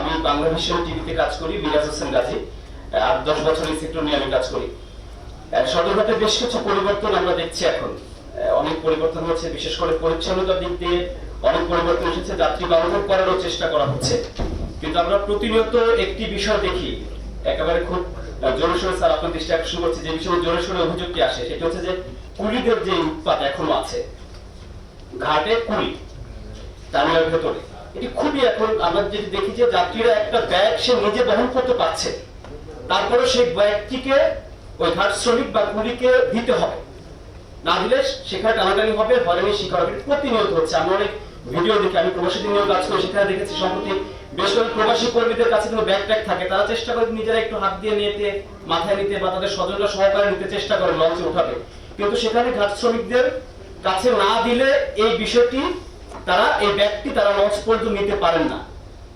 আমি বাংলাদেশের টিভিতে কাজ করি, মিরাজ হোসেন গাজী। আট দশ বছর এই সেক্টর নিয়ে আমি কাজ করি। সদরঘাটে বেশ কিছু পরিবর্তন আমরা দেখছি এখন। অনেক পরিবর্তন হচ্ছে, বিশেষ করে পরিচ্ছন্নতার দিক দিয়ে অনেক পরিবর্তন এসেছে। যাত্রী বান্ধব করারও চেষ্টা করা হচ্ছে। কিন্তু আমরা প্রতিনিয়ত একটি বিষয় দেখি। একেবারে খুব জোরে সোরে স্যার আপনার দৃষ্টি আকর্ষণ করছে। যে বিষয়ে জোরে অভিযোগটি আসে, সেটা হচ্ছে যে কুলিদের যে উৎপাত এখনও আছে, ঘাটে কুলি টার্মিনাল ভেতরে। এটি খুবই এখন আমরা যদি দেখি যে যাত্রীরা একটা ব্যাগ সে নিজে বহন করতে পারছে, তারপরে সেই ব্যাগটিকে ওই ঘাট শ্রমিক বা কুলিকে দিতে হবে। না দিলে সেখানে টানাটানি হবে হয়রানি শিকার হবে। প্রতিনিয়ত হচ্ছে। আমরা অনেক ভিডিও দেখি, আমি প্রবাসীদের নিয়েও কাজ করি, সেখানে দেখেছি সম্প্রতি বেশ প্রবাসী কর্মীদের কাছে কোনো ব্যাগ ট্যাগ থাকে। তারা চেষ্টা করে নিজেরা একটু হাত দিয়ে নিতে, মাথায় নিতে বা তাদের স্বজনরা সহকারে নিতে চেষ্টা করে, লঞ্চে উঠাবে। কিন্তু সেখানে ঘাট শ্রমিকদের কাছে না দিলে এই বিষয়টি তারা এই ব্যাগটি তারা লঞ্চ পর্যন্ত নিতে পারেন না।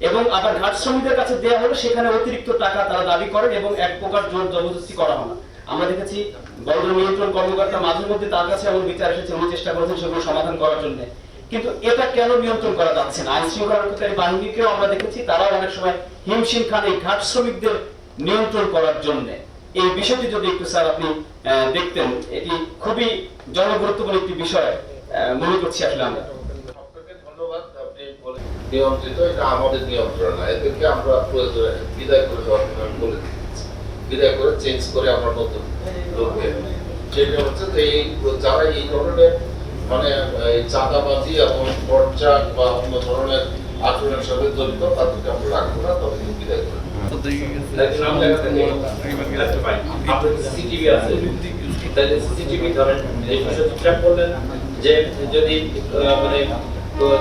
এবং আবার ঘাট শ্রমিকদের কাছে দেওয়া হলে, সেখানে অতিরিক্ত টাকা তারা দাবি করেন এবং এক প্রকার জোর জবরদস্তি করা না। আমরা দেখেছি বন্দর নিয়ন্ত্রণ কর্মকর্তা মাঝে মধ্যে তার কাছে এমন বিচার এসেছে, উনি চেষ্টা করেছেন সেগুলো সমাধান করার জন্য। কিন্তু এটা কেন নিয়ন্ত্রণ করা যাচ্ছে না? আইন শৃঙ্খলা রক্ষাকারী বাহিনীকেও আমরা দেখেছি, তারাও অনেক সময় হিমশিম খান এই ঘাট শ্রমিকদের নিয়ন্ত্রণ করার জন্য। এই বিষয়টি যদি একটু স্যার আপনি দেখতেন, এটি খুবই জনগুরুত্বপূর্ণ একটি বিষয় মনে করছি আসলে আমরা আপনাকে ধন্যবাদ আপনি বলে- নিয়ন্ত্রিত এটা আমাদের নিয়ন্ত্রণ না। এদেরকে আমরা প্রয়োজনে বিদায় করে দেওয়ার জন্য বলে দিচ্ছি। বিদায় করে চেঞ্জ করে আমরা নতুন লোক বের করি। যেটা হচ্ছে যে এই যারা এই ধরনের মানে এই চাঁদাবাজি এবং পর্চা বা অন্য ধরনের আচরণের সাথে জড়িত তাদেরকে আমরা রাখব না তাদেরকে বিদায় করে যে যদি আহ, মানে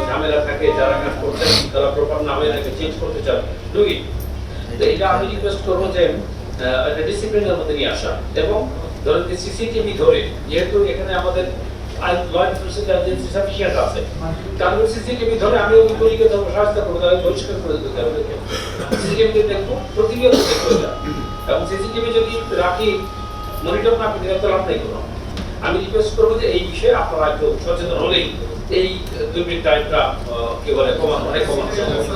ঝামেলা থাকে, যারা কাজ করছেন তারা প্রপার নামে তাকে চেঞ্জ করতে চান ডুই তো এটা আমি রিকোয়েস্ট করব যে একটা ডিসিপ্লিনের মধ্যে নিয়ে আসা। এবং ধরেন যে সিসিটিভি ধরে, যেহেতু এখানে আমাদের তাহলে আমি ওই তাহলে করে দিতে হবে দেখব। প্রতিনিয়ত দেখব এবং সিসিটিভি যদি রাখি মনিটর না করতে তো লাভ কোনো। আমি রিকোয়েস্ট করব যে এই বিষয়ে আপনারা একটু সচেতন হলেই এই দুর্নীতি টাইপটা কি বলে, কমানো অনেক কমানো সম্ভব।